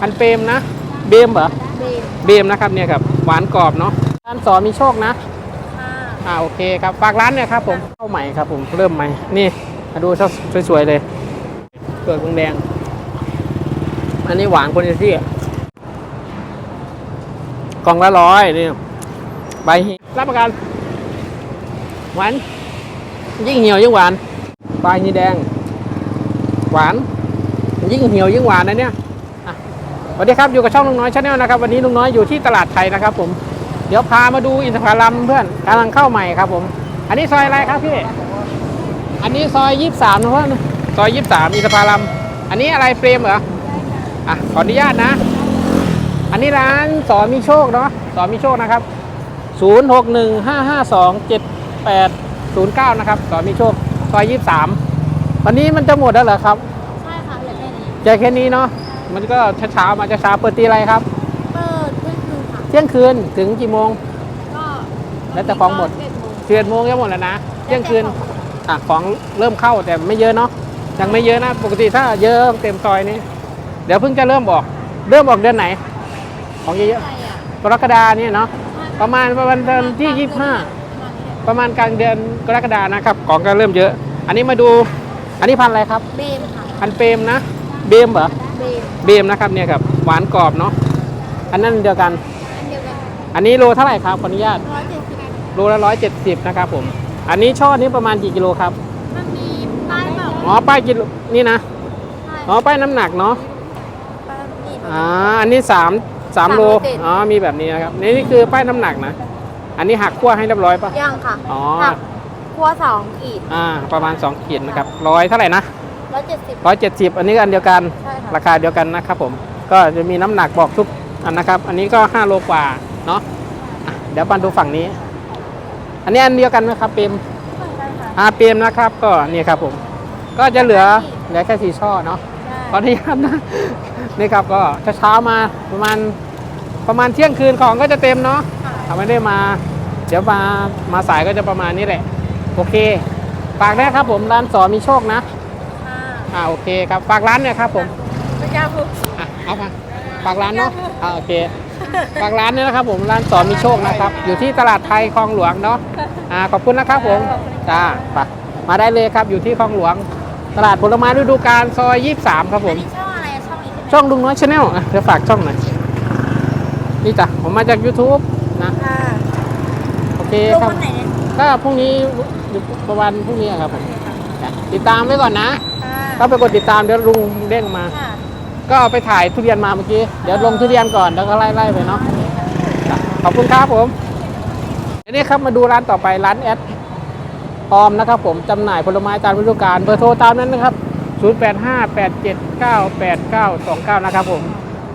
พันเปรมนะ เบมเหรอ เบนเบมนะครับเนี่ยครับหวานกรอบเนาะร้านสอนมีโชคนะ ค่ะ อ่าโอเคครับฝากร้านเนี่ยครับผมเข้าใหม่ครับผมเริ่มใหม่นี่มาดูสวยๆเลยเปลือกแดงๆอันนี้หวานคนที่กล่องละร้อยนี่ใบหิรับประกันหวานยิ่งเหี่ยวยิ่งหวานใบหีแดง หวาน ยิ่งเหี่ยวยิ่งหวานนะเนี่ยอะส วัสดีครับอยู่กับช่องลุงน้อยชาแนลนะครับวันนี้ลุงน้อยอยู่ที่ตลาดไทยนะครับ ผมเดี๋ยวพามาดูอินทผลัมเพื่อนกำลังเข้าใหม่ครับ ผม อันนี้ซอยอะไรครับพี่ อันนี้ซอยยี่สามนะเพื่อนซอยยี่สามอินทผลัม อันนี้อะไรเฟรมเหรออะขออนุญาตนะ อันนี้ร้านสอนมีโชคเนาะสอนมีโชคนะครับ0 6 1 5 5 2 7 8 0 9นะครับสอนมีโชคซอยยี่สามวันนี้มันจะหมดแล้วเหรอครับใช่ค่ะเหลือแค่นี้เจอแค่นี้เนาะ มันก็เช้าๆมาจะเช้าเปิดตีอะไรครับ เปิดเที่ยงคืนค่ะเที่ยงคืนถึงกี่โมง ก็แล้วแต่ของหมดเจ็ดโมงเสียดโมงจะหมดแล้วนะเที่ยงคืนอะของเริ่มเข้าแต่ไม่เยอะเนาะยังไม่เยอะนะปกติถ้าเยอะเต็มซอยนี้ เดี๋ยวเพิ่งจะเริ่มบอก เริ่มบอกเดือนไหน ของเยอะใช่อะๆกรกฎาเนี่ยเนาะประมาณประมาณเดือนที่ยี่สิบห้าประมาณนี้ประมาณกลางเดือนกรกฎานะครับ ของก็เริ่มเยอะ อันนี้มาดู อันนี้พันธุ์อะไรครับ เบนค่ะพันธุ์เปรมนะ เบมเหรอ เบนเบมนะครับเนี่ยครับหวานกรอบเนาะอันนั้นเดียวกัน อันเดียวกันอันนี้โลเท่าไหร่ครับขออนุญาตร้อยเจ็ดสิบโลละร้อยเจ็ดสิบนะครับผม อันนี้ช่อนี้ประมาณกี่กิโลครับมันมีป้ายบอกอ๋อป้ายกิโลนี่นะใช่อ๋อป้ายน้ำหนักเนาะป้ายนี่อ่าอันนี้สามสามสามโลโลเจ็ดอ๋อมีแบบนี้นะครับนี่นี่คือป้ายน้ำหนักนะ อันนี้หักขั้วให้เรียบร้อยปะยังค่ะอ๋อหักครัวสองขีดอ่าประมาณ2ขีดนะครับร้อยเท่าไหร่นะร้อยเจ็ดสิบร้อยเจ็ดสิบอันนี้ก็อันเดียวกันใช่ค่ะ ราคาเดียวกันนะครับผมก็จะมีน้ำหนักบอกทุกอันนะครับ อันนี้ก็ 5 โลกว่าเนาะอะเดี๋ยวมาดูฝั่งนี้ อันนี้อันเดียวกันไหมครับเปรมใช่ค่ะอาเปรมนะครับ ก็นี่ครับผม ก็จะเหลือเหลือแค่สี่ช่อเนาะขออนุญาตนะนี่ครับก็เช้าๆมาประมาณประมาณเที่ยงคืนของก็จะเต็มเนาะค่ะถ้าไม่ได้มา เดี๋ยวมามาสายก็จะประมาณนี้แหละ โอเค ฝากด้วยครับผมร้านสอนมีโชคนะค่ะอ่าโอเคครับฝากร้านเนี่ยครับผม พระเจ้าพูดอะเอามาฝากร้านเนาะอ่าโอเคฝากร้านเนี่ยนะครับผมร้านสอนมีโชคนะครับ อยู่ที่ตลาดไทยคลองหลวงเนาะอ่าขอบคุณนะครับผมจ้าไปมาได้เลยครับอยู่ที่คลองหลวง ตลาดผลไม้ฤดูกาลซอย 23 ครับผมอันนี้ช่องอะไรอะช่องนี้ใช่ไหมช่องลุงน้อยชาแนลอะเดี๋ยวฝากช่องหน่อยนี่จ้ะผมมาจาก YouTube นะค่ะโอเคลงครับวันไหนเนี่ยก็พรุ่งนี้อยู่ประมาณพรุ่งนี้ครับผมจ้ะติดตามไว้ก่อนนะค่ะก็ไปกดติดตามเดี๋ยวลุงเด้งมา ค่ะ ก็ไปถ่ายทุเรียนมาเมื่อกี้ เดี๋ยวลงทุเรียนก่อนแล้วก็ไล่ๆไปเนาะขอบคุณครับผมอันนี้ครับมาดูร้านต่อไปร้านแอดออมนะครับผมจำหน่ายผลไม้ตามฤดูกาลเบอร์โทรตามนั้นนะครับ 0858798929 นะครับผม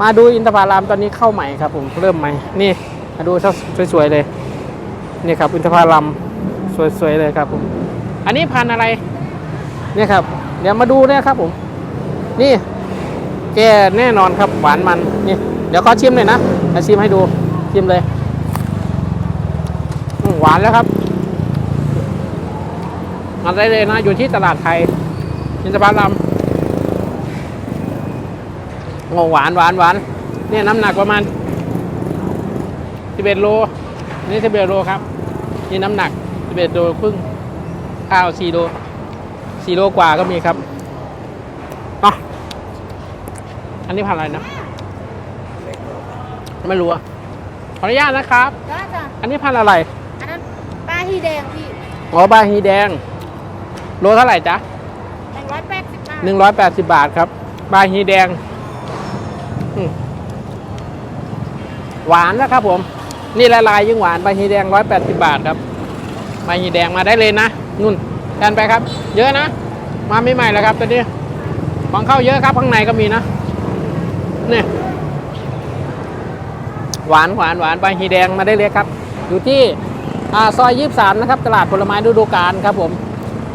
มาดูอินทผลัมตอนนี้เข้าใหม่ครับผมเริ่มใหม่ นี่มาดูสวยๆเลย นี่ครับอินทผลัมสวยๆเลยครับผม อันนี้พันอะไร เนี่ยครับ เดี๋ยวมาดูเนี่ยครับผม นี่ แกแน่นอนครับหวานมันนี่เดี๋ยวขอชิมหน่อยนะจะชิมให้ดูชิมเลยหวานแล้วครับมาได้เลยนะอยู่ที่ตลาดไทยอินทผลัมโอ้หวานหวานหวานเนี่ยน้ำหนักประมาณ11โลนี่11โลครับ นี่น้ำหนัก11โลครึ่งข้าว4โล4โลกว่าก็มีครับเนาะ อันนี้พันธุ์อะไรนะ ไม่รู้อะขออนุญาตนะครับ ได้จ้ะอันนี้พันธุ์อะไร อันนั้นป้าที่แดงพี่อ๋อบาฮีแดง โลเท่าไหร่จ๊ะหนึ่งร้อยแปดสิบบาทหนึ่งร้อยแปดสิบบาทครับ บาฮีแดงอืมหวานนะครับผม นี่ละลายยิ่งหวานบาฮีแดงร้อยแปดสิบบาทครับ บาฮีแดงมาได้เลยนะ นุ่นแทนไปครับ เยอะนะ มาไม่ใหม่ๆแล้วครับตอนนี้ ของเข้าเยอะครับข้างในก็มีนะ นี่หวานหวานหวานใบฮีแดงมาได้เลยครับ อยู่ที่ซอยยี่สามนะครับ ตลาดผลไม้ฤดูกาลครับ ผม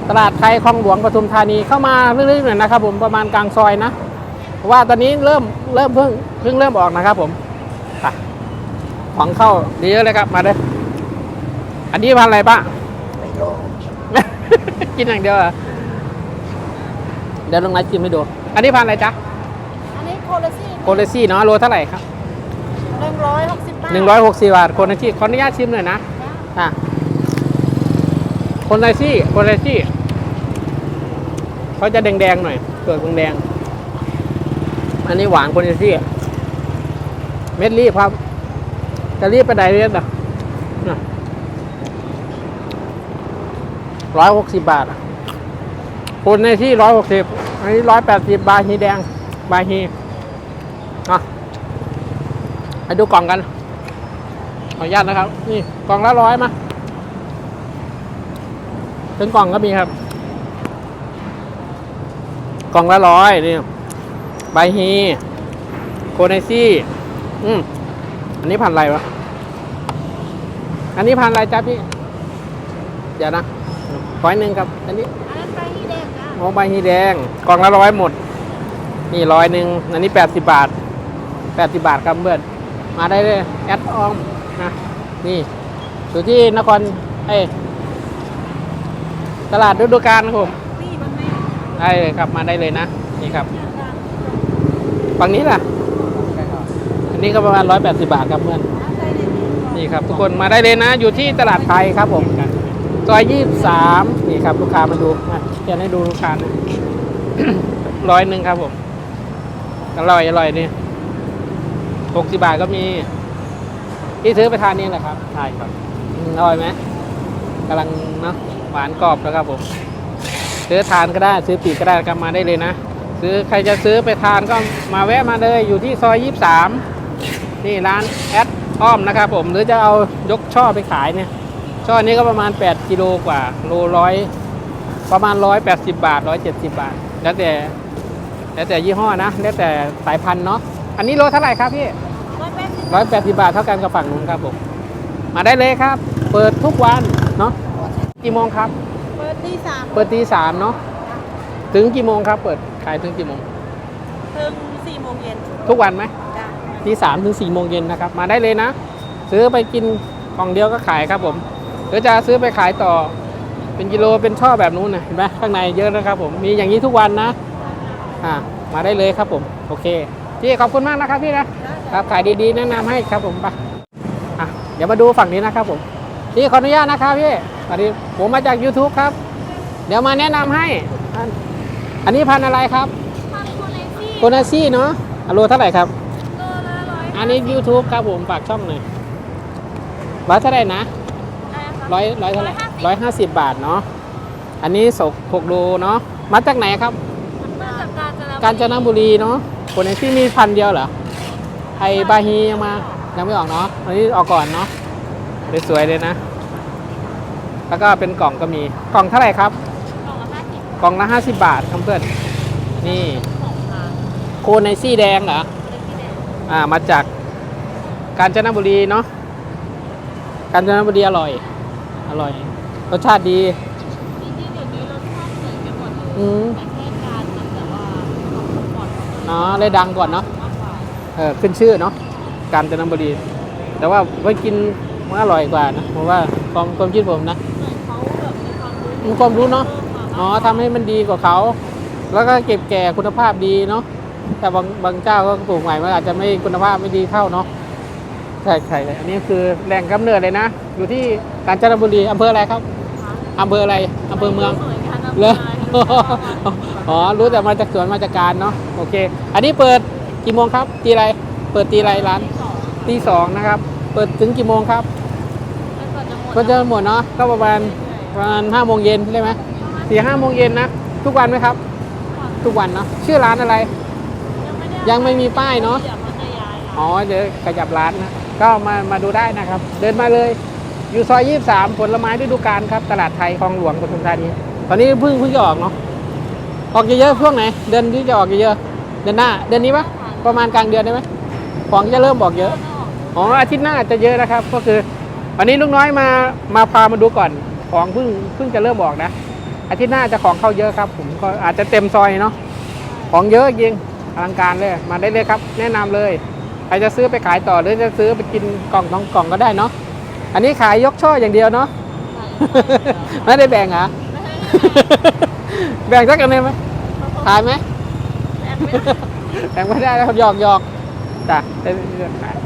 ตลาดไทยคลองหลวงปทุมธานีเข้ามาเรื่อยๆหน่อยนะครับผมประมาณกลางซอยนะเพราะว่าตอนนี้เริ่มเริ่มเพิ่งเพิ่งเริ่มออกนะครับ ผมของเข้าดีเยอะเลยครับมาเลยอันนี้พันธุ์อะไรป้ากินอย่างเดียวเหรอเดี๋ยวลงไลฟ์กินให้ดู อันนี้พันอะไรจ๊ะ โคลาซี่โคเลซี่เนาะโลเท่าไหร่ครับหนึ่งร้อยหกสิบบาทหนึ่งร้อยหกสิบบาทโคเลซี่ขออนุญาตชิมหน่อยนะอะโคเลซี่โคเลซี่เขาจะแดงๆหน่อยเปลือกแดงๆอันนี้หวานโคเลซี่เม็ดรีบครับ จะรีบไปไหนเรียนอะร้อยหกสิบบาทอะคนในที่ร้อยหกสิบอันนี้ร้อยแปดสิบบาฮีแดง บาฮี อะไปดูกล่องกัน ขออนุญาตนะครับ นี่ กล่องละร้อยมาเป็นกล่องก็มีครับ กล่องละร้อยนี่บาฮีโคเนซี่ อืม อันนี้พันธุ์อะไรวะ อันนี้พันธุ์อะไรจ๊ะพี่ เดี๋ยวนะร้อยหนึ่งครับ อันนี้อันนั้นปลาฮีแดงจ้ะโอ้ใบฮีแดง กล่องละร้อยหมด นี่ร้อยหนึ่ง อันนี้แปดสิบบาท แปดสิบบาทครับเพื่อนมาได้เลยแอดออมนะนี่อยู่ที่นครเอ้ยตลาดฤดูกาลครับผมได้เลยครับมาได้เลยนะ นี่ครับฝั่งนี้ล่ะ อันนี้ก็ประมาณร้อยแปดสิบาทครับเพื่อนนี่ครับทุกคนมาได้เลยนะ อยู่ที่ตลาดไทยครับผมซอยยี่สามนี่ครับ ลูกค้ามาดูอะเขียนให้ดูลูกค้านะร้อยหนึ่งครับผม อร่อยอร่อยนี่ หกสิบาทก็มีที่ซื้อไปทานนี่แหละครับใช่ครับอืมอร่อยไหมกำลังเนาะหวานกรอบแล้วครับผม ซื้อทานก็ได้ซื้อปีกก็ได้ก็มาได้เลยนะ ซื้อใครจะซื้อไปทานก็มาแวะมาเลยอยู่ที่ซอยยี่สามนี่ร้านแอดอ้อมนะครับผม หรือจะเอายกช่อไปขายเนี่ย ช่อนี้ก็ประมาณ 8 กิโลกว่า โลร้อยประมาณ 180 บาท 170 บาท แล้วแต่แล้วแต่ยี่ห้อนะ แล้วแต่สายพันธุ์เนาะ อันนี้โลเท่าไหร่ครับพี่ร้อยแปดสิบ180บาทเท่ากันกับฝั่งนู้นครับผม มาได้เลยครับ เปิดทุกวันเนาะ กี่โมงครับ เปิดที่สามเปิดตีสามเนาะ ถึงกี่โมงครับ เปิดขายถึงกี่โมง ถึงสี่โมงเย็น ทุกวันไหมจ้ะตีสามถึงสี่โมงเย็นนะครับ มาได้เลยนะ ซื้อไปกินกล่องเดียวก็ขายครับผม หรือจะซื้อไปขายต่อ เป็นกิโลเป็นช่อแบบนู้นนะเห็นไหมข้างในเยอะนะครับผม มีอย่างนี้ทุกวันนะ อ่า มาได้เลยครับผม โอเค พี่ขอบคุณมากนะครับพี่นะครับขายดีๆแนะนำให้ครับผมไปอะเดี๋ยวมาดูฝั่งนี้นะครับผมพี่ขออนุญาตนะครับพี่สวัสดีผมมาจาก YouTube ครับ เดี๋ยวมาแนะนำให้อันอันนี้พันธุ์อะไรครับพันโคเลซี่โคนาซี่เนาะอะโลเท่าไหร่ครับโลละร้อยอันนี้ YouTube ครับผมฝากช่องหน่อยร้อยเท่าไหร่นะอะไรคะร้อยร้อยเท่าไหร่150ร้อยห้าสิบบาทเนาะอันนี้สกหกโลเนาะมาจากไหนครับมาจา กการจะกาญจนบุรีเนาะคนในที่มีพันเดียวเหรอไอบาฮียังมายังไม่ออกเนาะอันนี้ออกก่อนเนาะสวยๆเลยนะ แล้วก็เป็นกล่องก็มีกล่องเท่าไหร่ครับ กล่องละห้าสิบกล่องละห้าสิบบาทครับเพื่อนนี่สองพันโคในซี่แดงเหรอเลซี่แดงอ่ามาจากกาญจนบุรีเนาะกาญจนบุรีอร่อย อร่อย รสชาติดีจริงๆเดี๋ยวนี้รสชาติเหมือนกันหม อร์ตของมันเนาะเลยดังก่อนเนาะมากกว่าเออขึ้นชื่อเนาะกาญจนบุรี แต่ว่าไว้กินมันอร่อยกว่านะเพราะว่าความความคิดผมนะเหมือนเขาแบบมีความรู้มีความรู้เนาะเพิ่มมาอ๋อทำให้มันดีกว่าเขา แล้วก็เก็บแก่คุณภาพดีเนาะแต่บางบางเจ้าก็ปลูกใหม่มันอาจจะไม่คุณภาพไม่ดีเท่าเนาะใช่ใช่เลยอันนี้คือแหล่งกำเนิดเลยนะ อยู่ที่กาญจนบุรีอำเภออะไรครับอำเภออะไรอำเภอเมืองสวยกันนะเลย อ๋อ รู้แต่มาจากสวนมาจากการเนาะ โอเค อันนี้เปิดกี่โมงครับ ตีอะไร เปิดตีอะไรร้านตีสองนะครับ เปิดถึงกี่โมงครับก็จะหมดเนาะ ก็ประมาณประมาณห้าโมงเย็นใช่ไหมสี่ห้าโมงเย็นนะ ทุกวันไหมครับ ทุกวันเนาะ ชื่อร้านอะไร ยังไม่มีป้ายเนาะ อ๋อ เดี๋ยวขยับร้านนะ ก็มามาดูได้นะครับ เดินมาเลยอยู่ซอย 23 ผลไม้ฤดูกาลครับ ตลาดไทยคลองหลวงปทุมธานี ตอนนี้เพิ่งเพิ่งจะออกเนาะ ออกเยอะๆช่วงไหน เดือนที่จะออกเยอะๆเดือนหน้า เดือนนี้ปะประมาณกลางเดือนได้ไหมของจะเริ่มออกเยอะอ๋ออาทิตย์หน้าจะเยอะนะครับ ก็คือวันนี้ลูกน้อยมามาพามาดูก่อนของเพิ่งเพิ่งจะเริ่มออกนะ อาทิตย์หน้าจะของเข้าเยอะครับ ผมก็อาจจะเต็มซอยเนาะของเยอะจริงอลังการเลยมาได้เลยครับ แนะนำเลยใครจะซื้อไปขายต่อหรือจะซื้อไปกินกล่องสองกล่องก็ได้เนาะอันนี้ขายยกช่ออย่างเดียวเนาะไม่ได้แบ่งเหรอ แบ่งสักอันเลยไหมขายไหมแบ่งไม่ได้แล้วครับหยอกหยอกจ้ะแต่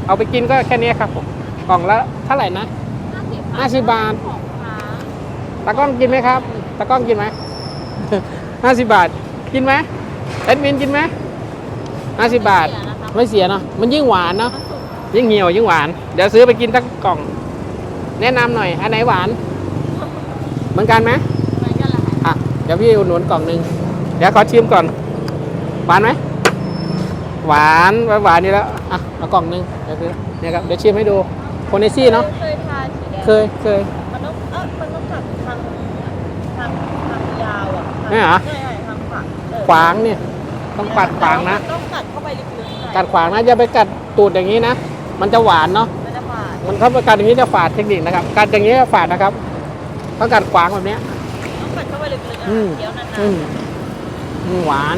เอาไปกินก็แค่นี้ครับผมกล่องละเท่าไหร่นะห้าสิบห้าสิบบาทของค้าตากล้องกินไหมครับตากล้องกินไหมห้าสิบบาท กินไหมแอดมินกินไหมห้าสิบบาท ไม่เสียเนาะมันยิ่งหวานเนาะมันสุกยิ่งเหี่ยวยิ่งหวาน เดี๋ยวซื้อไปกินทั้งกล่อง แนะนำหน่อย อันไหนหวาน เหมือนกันไหม เดี๋ยวพี่อุดหนุนกล่องหนึ่งเดี๋ยวขอชิมก่อน หวานไหม หวานหวานหวานนี่แล้ว อะเอากล่องหนึ่งเดี๋ยวซื้อเนี่ยครับ เดี๋ยวชิมให้ดูโคเนซี่เนาะ เคยทานสีแดงเคยเคย มันต้องเออมันต้องตัดทางทางทางยาวอะเนี่ยเหรอ ใช่ใช่ทางขวางเออขวางเนี่ยต้องปัดขวางนะ ต้องตัดเข้าไปลึกๆหน่อยกัดขวางนะอย่าไปกัดตูดอย่างนี้นะ มันจะหวานเนาะ มันจะฝาดมันเข้าไปกัดอย่างนี้จะฝาดเทคนิคนะครับ กัดอย่างนี้จะฝาดนะครับต้องกัดขวางแบบเนี้ย อะอืมเดี๋ยวนานอืมอืมหวาน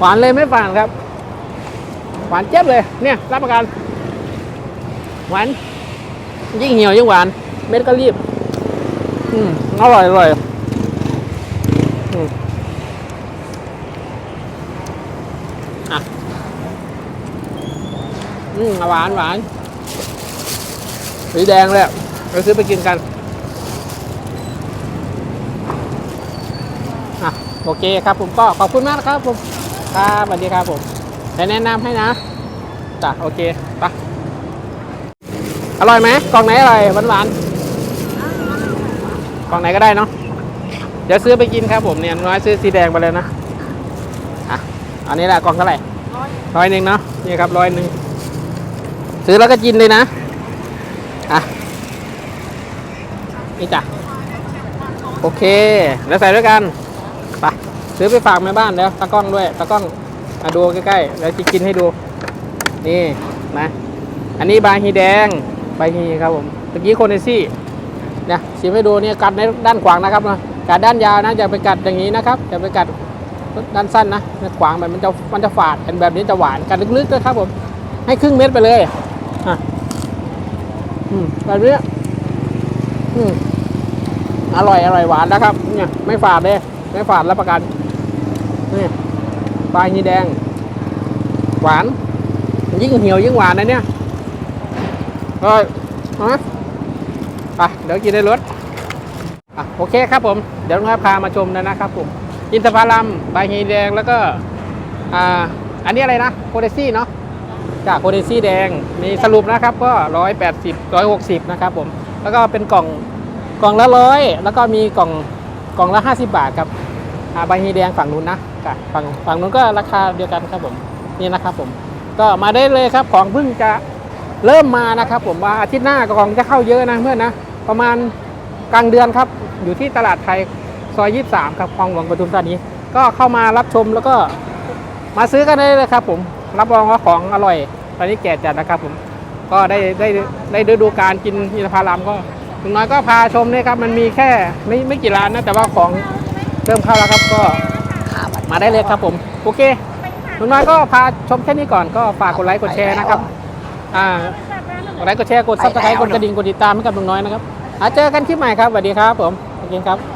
หวานเลยไม่ฝาดครับ หวานเจี๊ยบเลย เนี่ยรับประกัน หวาน ยิ่งเหี่ยวยิ่งหวาน เม็ดก็รีบ อืมอร่อยอร่อยอืมอะอืมหวานหวานสีแดงเลยอะเราซื้อไปกินกัน อะ โอเคครับผมก็ขอบคุณมากนะครับผมครับสวัสดีครับผมแต่แนะนำให้นะจ้ะโอเคไปะอร่อยไหมกล่องไหนอร่อยหวานหวานๆกล่องไหนก็ได้เนาะเดี๋ยวซื้อไปกินครับผมเนี่ยน้อยซื้อสีแดงไปเลยนะอะอันนี้แหละกล่องเท่าไหร่ร้อยร้อยหนึ่งเนาะนี่ครับร้อยหนึ่งซื้อแล้วก็กินเลยนะอะนี่จ้ะโอเค แล้วใส่ด้วยกัน ไปซื้อไปฝากแม่บ้านแล้วตากล้องด้วยตากล้องมาดูใกล้ๆแล้วจะกินให้ดู นี่นะอันนี้บาฮีแดงบาฮีครับผมตะกี้โคเนซี่เนี่ยชิมให้ดูเนี่ยกัดในด้านขวางนะครับนะกัดด้านยาวนะอย่าไปกัดอย่างนี้นะครับอย่าไปกัดด้านสั้นนะขวางแบบมันจะมันจะฝาดเป็นแบบนี้จะหวานกัดลึกๆนะครับผมให้ครึ่งเม็ดไปเลยอะอืมแบบนี้อืมอร่อยอร่อยหวานนะครับ เนี่ยไม่ฝาดเลย ไม่ฝาดรับประกันนี่ปลาฮีแดง หวาน ยิ่งเหี่ยวยิ่งหวานนะเนี่ยเฮ้ยเอไปเดี๋ยวกินในรถอะโอเคครับผม เดี๋ยวน้อยพามาชมนะนะครับผม อินทผลัมปลาฮีแดงแล้วก็ อ่า อันนี้อะไรนะ โคเดซี่เนาะจากโคเดซี่แดง มีสรุปนะครับก็ร้อยแปดสิบร้อยหกสิบนะครับผม แล้วก็เป็นกล่องกล่องละร้อยแล้วก็มีกล่องกล่องละห้าสิบบาทครับ อ่าใบฮีแดงฝั่งนู้นนะจ้ะฝั่งฝั่งนู้นก็ราคาเดียวกันครับผมนี่นะครับผมก็มาได้เลยครับของเพิ่งจะเริ่มมานะครับ ผมว่าอาทิตย์หน้าก็ของจะเข้าเยอะนะเพื่อนนะประมาณกลางเดือนครับ อยู่ที่ตลาดไทยซอย 23 ครับคลองหลวงปทุมธานีก็เข้ามารับชมแล้วก็มาซื้อกันได้เลยครับ ผมรับรองว่าของอร่อย ตอนนี้แก่จัดนะครับ ผมก็ได้ได้ได้ฤดูการกินอินทผลัมก็ถึงน้อยก็พาชมเนี่ยครับมันมีแค่ไม่ไม่กี่ร้านนะแต่ว่าของ เริ่มเข้าแล้วครับก็มาได้เลยครับผม โอเคลุงน้อยก็พาชมแค่นี้ก่อนก็ฝากกดไลค์กดแชร์นะครับอ่ากดไลค์กดแชร์กดซับสไครต์กดกระดิ่งกดติดตามให้กับลุงน้อยนะครับอะเจอกันคลิปใหม่ครับสวัสดีครับผมโอเคครับ